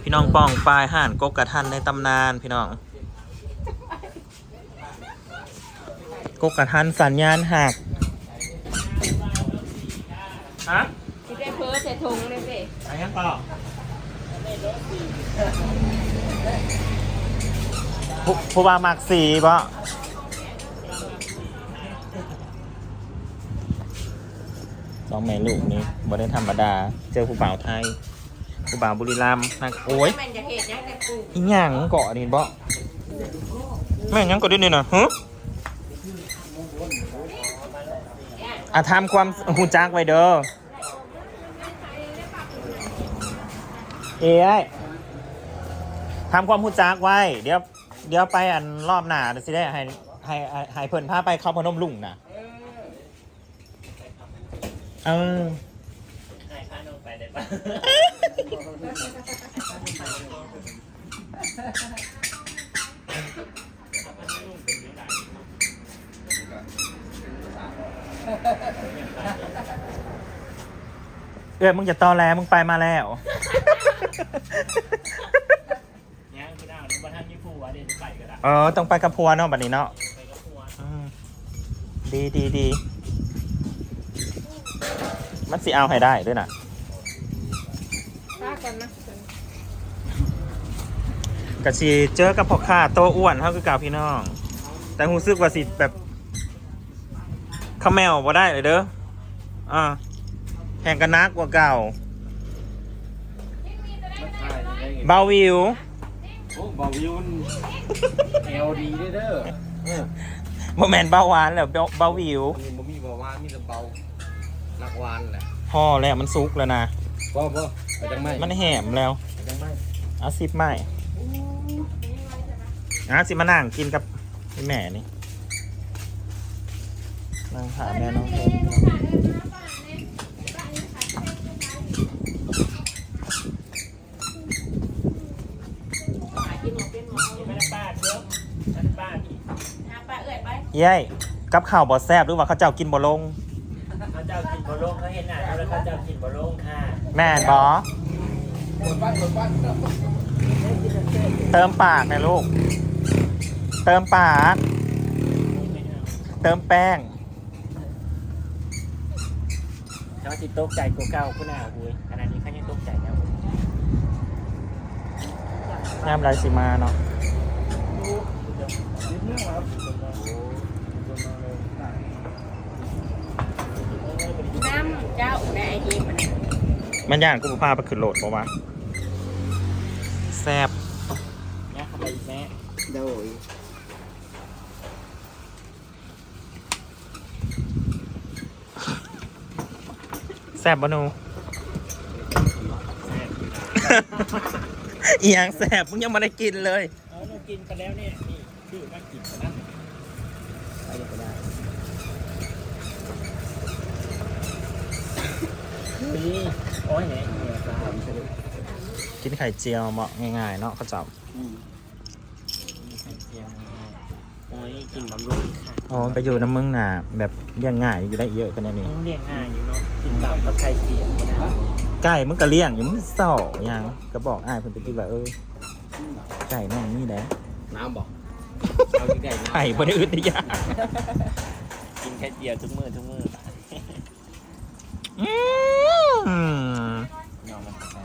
พี่น้องป้องปลายห่านกกกระทันในตำนานพี่น้อง กกกระทันสัญญาณหักฮะที่ได้เพ้อใส่ถุงเลยสิอะไรยังต่อผู้ผู้บ่าวมักสีบ่สองแม่ลูกนี้บ่ได้ธรรมดา เจอผู้บ่าวไทย ผู้บ่าวบุรีรัมย์นักโอ้ยแม่นจะเห็ดยังแต่ปลูกอีหยังเกาะนี่บ่แม่งหยังเกาะด้วยนี่นะฮะอะทำความหูจักไว้เด้อเอ้ยทำความหูจักไว้ เดี๋ยวเดี๋ยวไปอันรอบหน้าเดี๋ยวสิได้ให้ให้ให้ให้เพิ่นพาไปเข้าพนมลุงนะเออให้พาน้อง ไปได้ปะเอ้ยมึงจะตอแลมึงไปมาแล้วยังคุณเอาน้องบ้านท่านยี่ผู้ว่าเดี๋ยวจะไปก็ได้เออต้องไปกับพัวเนาะบัดนี้เนาะไปกับพัวอืมดีดีดีมันสิเอาให้ได้ด้วยนะ ป้าก่อนนะกะชีเจอกับพ่อค้าโตอ้วนเท่าคือเก่าพี่น้อง แต่รู้สึกว่าสิแบบข้าแมวบ่ได้เลยเด้ออ่าแข่งกันนักกว่าเก่า เบาวิวโอ้บาวิวเอลดีเด้อเด้อโมแมนเบาหวานแล้วเบาวิวนี่บ่มีเบาหวานมีแต่เบานักหวานแหละพอแล้วมันซุกแล้วนะบ่บ่ไป จังไม่มันแหมแล้วไปจังไม่เอาสิบไม่อะสิมานั่งกินกับไอ้แม่นี่นั่งหาแม่น้องเพชรกินหมดเป็นหมดนี่ไม่ได้ป้าเดี๋ยวฉันป้าอีกหาป้าเอื่อยไปเย้ยกับข้าวบอแซบหรือว่าเขาเจ้ากินบ่ลงเขาเจ้ากินบะโลงเขาเห็นหน้าเขาแล้วเขาเจ้ากินบะโลงค่ะ แม่นบอ เติมปากนะลูก เติมปากไม่เอาเติมแป้งเขาจิตตกใจกูเก่าคุณอาบุ้ยขนาดนี้เขายังตกใจแล้วยามไรสิมาเนาะน้ำเจ้าในไอทีมันมันย่านกูบ่พาไปขึ้นโหลดบ่วะ แซบเนี่ยเขาไปอีกแม่โดยแซบบ่หนูอีหยังแซบมึงยังไม่ได้กินเลยเอาเรากินกันแล้วเนี่ยนี่ชื่อมากินกันนะไปเลยก็ได้นี่โอ้ยเนี่ยเนี่ยสามสลึง กินไข่เจียวเหมาะง่ายๆเนาะเขาจับไข่เจียวโอ้ยกินบำรุงค่ะอ๋อไปอยู่น้ำมึงน่ะแบบเลี้ยงง่ายอยู่ได้เยอะกันนี่ต้องเลี้ยงง่ายอยู่เนาะกินตับกับไข่เจียวก็ได้ไก่มึงก็เลี้ยงอยู่มึงเศร้ายังก็บอกอ้ายเพิ่นไปกินว่าเออไก่แม่งนี่แหละน้ำบอกเอาที่ไก่น้ำไข่บ่ได้อึดได้ยากกินไข่เจียวทุกมื้อทุกมื้อ อืมเ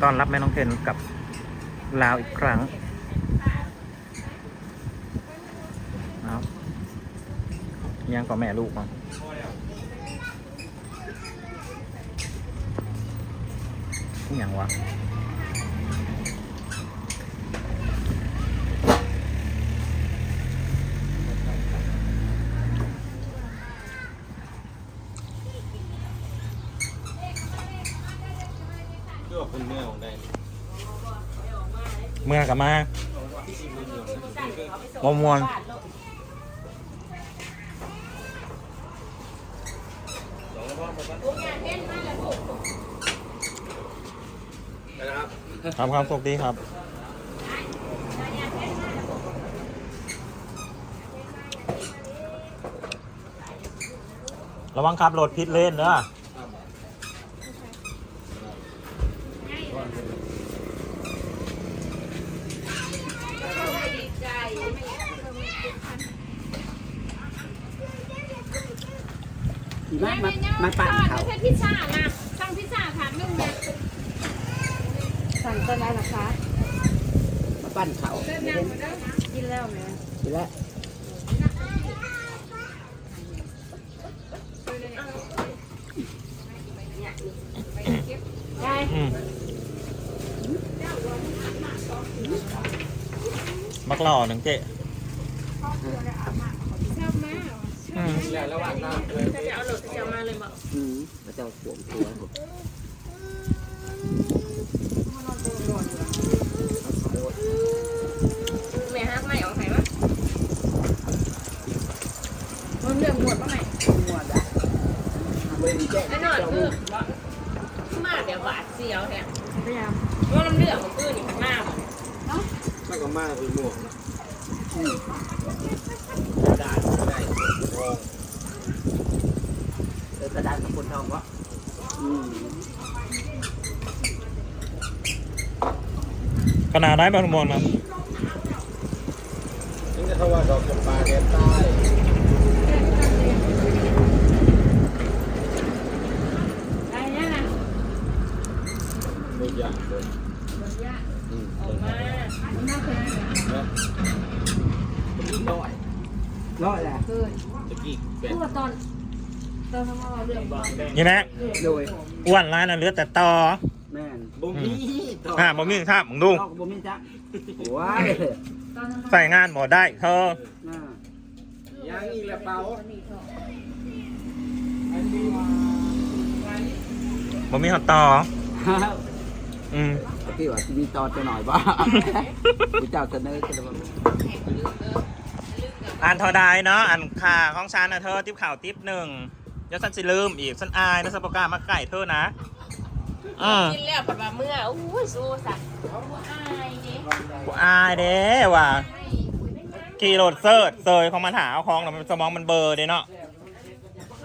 ต่มันกระแสบอยู่มากหยาบแซ่บเนาะต้อนรับแม่น้องเทนกับลาวอีกครั้งเอายังกับแม่ลูกมั้งนี่ยังวะ เพื่อคนเนื้อของได้ เมื่อกับมาบมวนครับความสุขดีครับระวังขับรถพิษเลนเด้อดี มามามาปั่นเขา ไม่ใช่พิซซ่านะสั่งพิซซ่าถามนึงนะสั่งต้นอะไรล่ะคะมาปั่นเขาเดินนางมาได้กินแล้วไหมทีละได้อืมมักหล่อหนึ่งเจ๊ชอบม จะเอาหลดจะมาเลยบอกอืมแล้วจะขวมตัวผมแม่ฮักไม่ออกไหนวะมันเรื่องหมดปะไหมหมดอะเว้ยแจ้งไอ้นอนคือมาเดี๋ยวบาดเสียวเนี่ยพยายามว่าน้ำเลือดของปืนอีกข้างหน้ามันก็มากคือหมวกนะ ได้เออกระดา นกับคนทองวะอืมขนาดได้บางมวลครับนี่จะเขาว่าดอกจำปาแดนใต้ไอ้เนี่ยนะตัวอย่างเลยอืมออกมามันน่าเป็นนะร้อยร้อยแหละคือตะกี้เป็นพูดตอน ตอนทำเราเรื่องนี่นะโดยอ้วนร้ายนะเหลือแต่ต่อแม่นบ่มีอ่าบ่มีครับมึงดูนอกบ่มีจ้ะว้ายตอนทำใส่งานบ่ได้เธอน่ายังอีกแล้วเปล่าบ่มีหอดต่อฮ่าอืม พี่ว่าจะมีตอนจะหน่อยบ้าพี่เจ้าเสนอกันว่าอ่านเทอได้เนาะอ่านค่าของฉันนะเธอ ติ๊บข่าวติ๊บหนึ่ง เดี๋ยวฉันสิลืมอีกฉันอายนะสัปปะกล้ามาไก่เธอนะอืมกินแล้วผัดมาเมื่ออุ้ยสู้สัตว์อายนี่กูอายเด้ว่ะขี่รถเซิร์ชเซยของมันหาเอาของแล้วมันสมองมันเบลอร์เด้เนาะ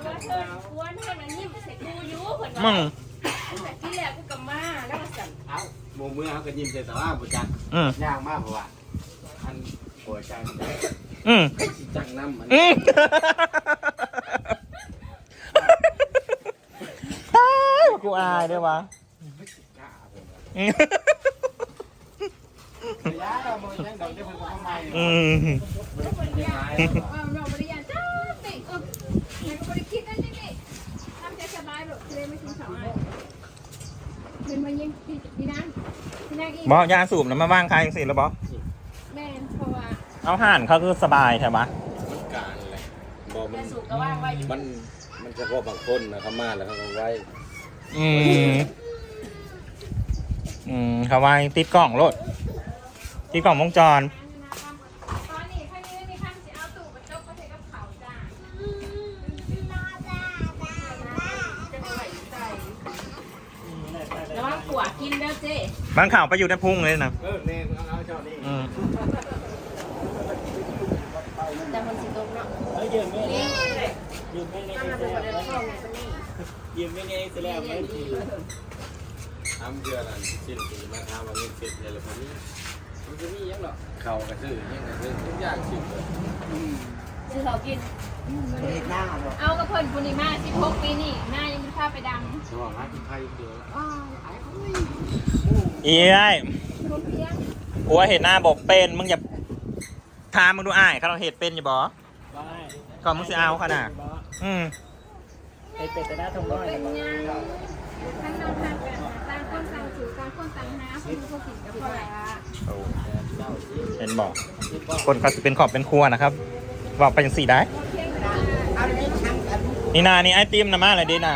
ว่าเธอควรให้มันยิ้มใส่กูอยู่เพิ่นมึว่างแต่ที่แรกกูกับมาแล้วก็สั่นเอ้าโมเมื่อเขาก็ยิ้มใส่สว่าบุจักอืมย่างมากเพราะว่าอันหัวใจมันได้อืม สิจังน้ำมัน อืมอ้าว กูอายเด้วะอืมยาเราบ่ยังดอกเดี๋ยวเพิ่นก็เข้ามาอีกอืมว่าเราบริยานจ้าติเออไหนก็บริคิดนั่นนี่นี่ทำใจสบายหรอกเลยไม่กินสองอันเป็นมายิงพี่พี่นั่นพี่นั่นอีกบอกยาสูบน้ำมาบ้างใครสิแล้วบอกแม่นเพราะว่าเอาห่านเขาคือสบายใช่ปะมันการแหละบ่มัแม่นสูบก็ว่างไว้อยู่มัน มันเฉพาะบางคนนะเขามาแล้วเขาก็ไว้ อืม อืมเขาไว้ติดกล่องรถติดกล่องวงจรตอนนี้ข้างนี้ไม่มีข้างจะเอาตู้กระจกก็ใช้กับเขาจ้าแล้วว่าขวกินเด้อเจ๊ บางข่าวไปอยู่ในพุงเลยนะ เออแน่เอาเอาเจ้านี่ อืม แต่มันสิตกเนาะเฮ้ยยืมไม่นี่ยืมไม่ในถ้ามันเป็นประเด็นข้อมูลคนนี้ยืมไม่ในเสร็จแล้วไม่ทีทำเดือนละสิ้นปีมาทำวันนี้เสร็จเลยละพอนี้มันจะมียังหรอเขากระซื้อยังกระซื้อทุกอย่างสิบเลยอืมซื้อเขากินเฮ็ดหน้าบ่เอากระเพิ่นปุณิมา16ปีนี่หน้ายังไม่เท่าไปดสว่างหากินไข่เดียวำอ้าวไอ้เฮ้ยอีไอ้รวมเพียงหัวเห็นหน้าบอกเป็นมึงอย่า ทามมึงดูอ้ายเขาเราเห็ดเป็นอย่าบอบ้าก่อนมึงสิเอาขนาดอืมไอเป็ดแต่หน้าทงน้อยเป็นนะยังท่านนอนทานกันต่างคนต่างสู่ต่างคนต่างหาคนผู้ผิดกับพ่อแหละเห็นบอกคนเขาสิเป็นขอบเป็นครัวนะครับบอกไปอย่างสี่ได้เพียงแต่นี่นานี่ไอติมนะมาเลยดีนา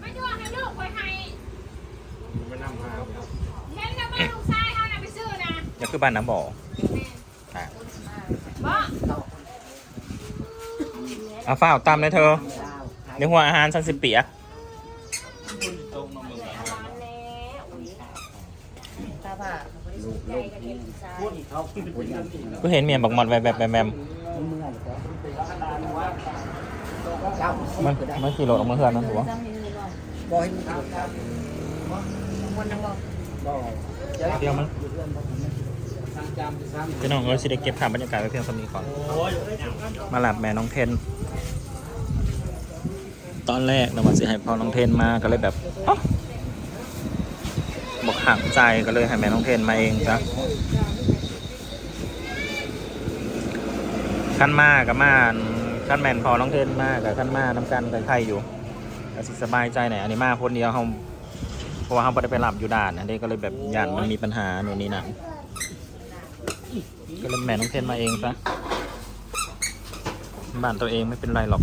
ไม่ช่วยให้ลูกไปให้ไม่นำหาเห็นกับบ้านลูกชายเขาน่ะไปซื้อนะนี่คือบ้านน้ำบ่ออะบ่ เอาฝ้าวตามเลยเธอเดี๋ยวหัวอาหารสันสิเปียกตาบ่าพูดเขาขึ้นเป็นกันอีกกูเห็นเมียบอกหมดแบบแบบแบบแบบมันมันขี่รถออกมาเฮือนนั่นหัวเลยบ่บอยมีตัวครับอยเดียวมัน พี่น้องเออสิได้เก็บภาพบรรยากาศไว้เพียงเท่านี้ก่อน มาหลับแม่น้องเทน ตอนแรกนะว่าสิให้พ่อน้องเทนมาก็เลยแบบอ๊ะบอกหักใจก็เลยให้แม่น้องเทนมาเองจ้ะขั้นมากับมาขั้นแมนพอน้องเทนมากับขั้นมาน้ำกันกับใครอยู่ก็สิสบายใจหน่อยอันนี้มาคนเดียวเขาเพราะว่าเขาไม่ได้ไปหลับอยู่ด่านอันนี้ก็เลยแบบยันมันมีปัญหาโน่นนี่นั่น ก็เลยแม่น้องเทนมาเองซะบ้านตัวเองไม่เป็นไรหรอก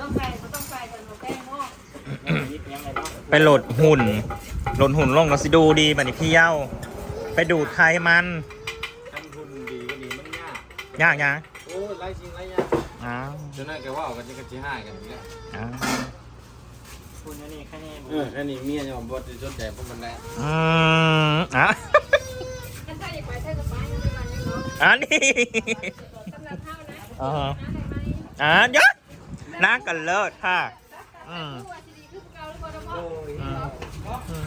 ต้องไปต้องไปกันบ่แก้งบ่ยิบยังไงเนาะไปโหลดหุ่นโหลดหุ่นลงเราสิดูดีบัดนี้พี่เย้าไปดูดไขมันทำทุนดีก็ดีมันยากยากยังโอ้ยไรจริงไรยากอ้าวจนนั่นแกว่ากันจะกันที่ห้ากันเนี่ยอ้าว คุณนี่แค่นี้เออแค่นี้เมียจะมาบดจนแต่พวกมันแล้วอืมอะท่านถ้าอยากไปเท่ากับไปนั่นเป็นวันนี้เนาะอันนี้สำหรับเท่านะอ่าฮะนะได้ไหมอะยศน่ากันเลิศค่ะอืมผู้ว่าสิดีคือเก่าหรือบ่เนาะอืมอืม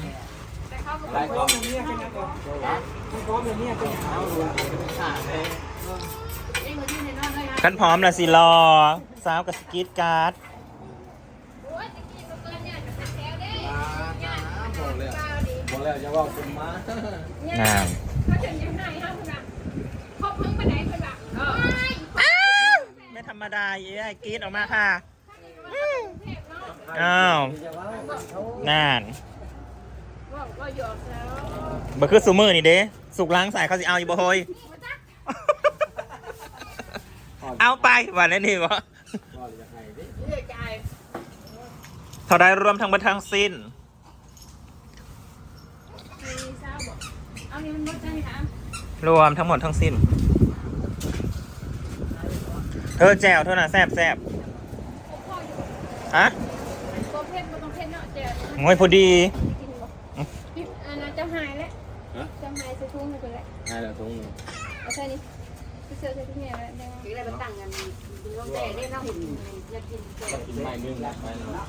แต่เขาก็ไรบอกก็เอารวมเป็นขาดเลยเองมาที่ในนอนเลยฮะกันพร้อมและสิรอสาวกับสกีตการ์ด โอ้ยตะกี้ก็เกินเนี่ยจะแถวเด้ บอกแล้ว เก้าดี บอก แล้วจะว่าคุณมาเนี่ยงามเขาถึงยังให้ห้าคุณอะครบพึ่งไปไหนคุณอะเอ้ยไม่ธรรมดาเอ้ยกรีดออกมาค่ะเทพเนาะอ้าวน่านว่าว่าหยอกแล้วบ่คือสูมือนี่เด้สุกล้างสายเขาสิเอาอยู่บ่เฮ้ยมาจ้ะเอาไปวันนี้นี่วะเลือกใจ เท่าได้รวมทั้งหมดทั้งสิ้น มีเศร้าบอกเอานี่มันมดใจนะ รวมทั้งหมดทั้งสิ้น เธอแจวเท่าน่ะแซบแซบผมพ่ออยู่ฮะตัวเพชรมันต้องเพชรเนาะเจ๊โอ้ยพอดีกินบ่พี่อันนั้นจะหายแล้วจะหายใส่ทุ่งให้คนละใช่แล้วตรงเอาใส่นี่เสื้อใส่ทุ่งเนี่ยแล้วได้คือได้บ่ตั้งกันลงแต่ได้เนาะอยากกินกินใหม่นึ่งไปแล้ว